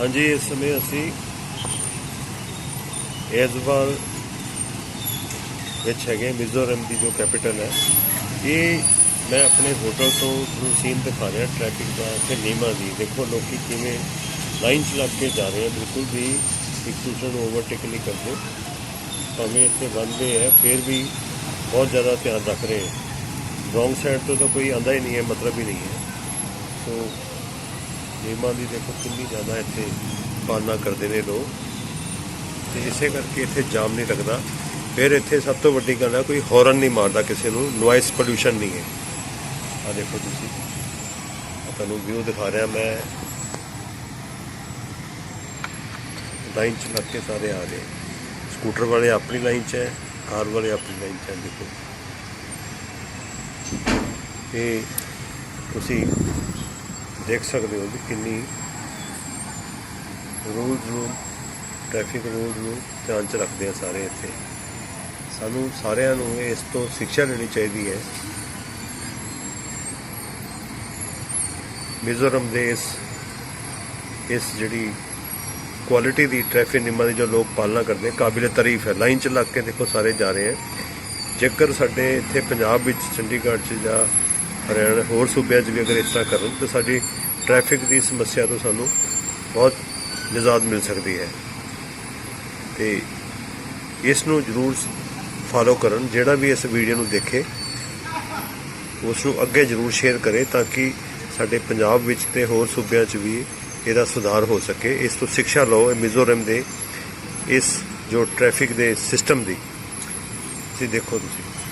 ਹਾਂਜੀ, ਇਸ ਸਮੇਂ ਅਸੀਂ ਐਜ਼ਵਾਲ ਵਿੱਚ ਹੈਗੇ ਮਿਜ਼ੋਰਮ ਦੀ ਜੋ ਕੈਪੀਟਲ ਹੈ। ਇਹ ਮੈਂ ਆਪਣੇ ਹੋਟਲ ਤੋਂ ਤੁਹਾਨੂੰ ਸੀਨ ਦਿਖਾ ਰਿਹਾ ਟ੍ਰੈਫਿਕ ਦਾ ਤੇ ਨੀਮਾ ਦੀ। ਦੇਖੋ ਲੋਕੀ ਕਿਵੇਂ ਲਾਈਨ 'ਚ ਲੱਗ ਕੇ ਜਾ ਰਹੇ ਆ, ਬਿਲਕੁਲ ਵੀ ਇੱਕ ਦੂਸਰੇ ਨੂੰ ਓਵਰਟੇਕ ਨਹੀਂ ਕਰਦੇ। ਭਾਵੇਂ ਇੱਥੇ ਬੰਦੇ ਹੈ ਫਿਰ ਵੀ ਬਹੁਤ ਜ਼ਿਆਦਾ ਧਿਆਨ ਰੱਖ ਰਹੇ ਹੈ ਰੋਂਗ ਸਾਈਡ ਤੋਂ ਤਾਂ ਕੋਈ ਆਂਦਾ ਹੀ ਨਹੀਂ ਹੈ, ਮਤਲਬ ਹੀ ਨਹੀਂ ਹੈ। ਸੋ ਨਿਯਮਾਂ ਦੀ ਦੇਖੋ ਕਿੰਨੀ ਜ਼ਿਆਦਾ ਇੱਥੇ ਪਾਲਣਾ ਕਰਦੇ ਨੇ ਲੋਕ। ਤੇ ਇਸੇ ਕਰਕੇ ਇੱਥੇ ਜਾਮ ਨਹੀਂ ਲੱਗਦਾ। ਫਿਰ ਇੱਥੇ ਸਭ ਤੋਂ ਵੱਡੀ ਗੱਲ ਹੈ, ਕੋਈ ਹੌਰਨ ਨਹੀਂ ਮਾਰਦਾ ਕਿਸੇ ਨੂੰ ਨੋਇਸ ਪੋਲੂਸ਼ਨ ਨਹੀਂ ਹੈ। ਆ ਦੇਖੋ ਤੁਸੀਂ। ਆਹ ਤੁਹਾਨੂੰ ਵਿਊ ਦਿਖਾ ਰਿਹਾ, ਮੈਂ ਲਾਈਨ ਚ ਲੱਗ ਕੇ ਸਾਰੇ ਆ ਰਹੇ ਸਕੂਟਰ ਵਾਲੇ ਆਪਣੀ ਲਾਈਨ 'ਚ ਹੈ ਕਾਰ ਵਾਲੇ ਆਪਣੀ ਲਾਈਨ 'ਚ ਹੈ, ਦੇਖੋ। ਇਹ ਤੁਸੀਂ ਦੇਖ ਸਕਦੇ ਹੋ ਵੀ ਕਿੰਨੀ ਰੂਲਸ ਨੂੰ ਟ੍ਰੈਫਿਕ ਰੂਲ ਨੂੰ ਧਿਆਨ ਚ ਰੱਖਦੇ ਆ ਸਾਰੇ ਇੱਥੇ। ਸਾਨੂੰ ਸਾਰਿਆਂ ਨੂੰ ਇਸ ਤੋਂ ਸਿੱਖਿਆ ਲੈਣੀ ਚਾਹੀਦੀ ਹੈ। ਮਿਜ਼ੋਰਮ ਦੇ ਇਸ ਇਸ ਜਿਹੜੀ ਕੁਆਲਿਟੀ ਦੀ ਟ੍ਰੈਫਿਕ ਨਿਯਮਾਂ ਦੀ ਜੋ ਲੋਕ ਪਾਲਣਾ ਕਰਦੇ, ਕਾਬਿਲ ਤਾਰੀਫ ਹੈ। ਲਾਈਨ ਚ ਲੱਗ ਕੇ ਦੇਖੋ ਸਾਰੇ ਜਾ ਰਹੇ ਹੈ। ਜੇਕਰ ਸਾਡੇ ਇੱਥੇ ਪੰਜਾਬ ਵਿੱਚ, ਚੰਡੀਗੜ੍ਹ 'ਚ ਜਾਂ ਹਰਿਆਣਾ ਹੋਰ ਸੂਬਿਆਂ 'ਚ ਵੀ ਅਗਰ ਇਸ ਤਰ੍ਹਾਂ ਕਰਨ ਤਾਂ ਸਾਡੀ ਟ੍ਰੈਫਿਕ ਦੀ ਸਮੱਸਿਆ ਤੋਂ ਸਾਨੂੰ ਬਹੁਤ ਨਿਜਾਤ ਮਿਲ ਸਕਦੀ ਹੈ। ਤੇ ਇਸ ਨੂੰ ਜ਼ਰੂਰ ਫਾਲੋ ਕਰਨ, ਜਿਹੜਾ ਵੀ ਇਸ ਵੀਡੀਓ ਨੂੰ ਦੇਖੇ ਉਸ ਨੂੰ ਅੱਗੇ ਜ਼ਰੂਰ ਸ਼ੇਅਰ ਕਰੇ ਤਾਂ ਕਿ ਸਾਡੇ ਪੰਜਾਬ ਵਿੱਚ ਤੇ ਹੋਰ ਸੂਬਿਆਂ 'ਚ ਵੀ ਇਹਦਾ ਸੁਧਾਰ ਹੋ ਸਕੇ। ਇਸ ਤੋਂ ਸਿੱਖਿਆ ਲਓ ਮਿਜ਼ੋਰਮ ਦੇ ਇਸ ਜੋ ਟ੍ਰੈਫਿਕ ਦੇ ਸਿਸਟਮ ਦੀ। ਤੁਸੀਂ ਦੇਖੋ ਤੁਸੀਂ।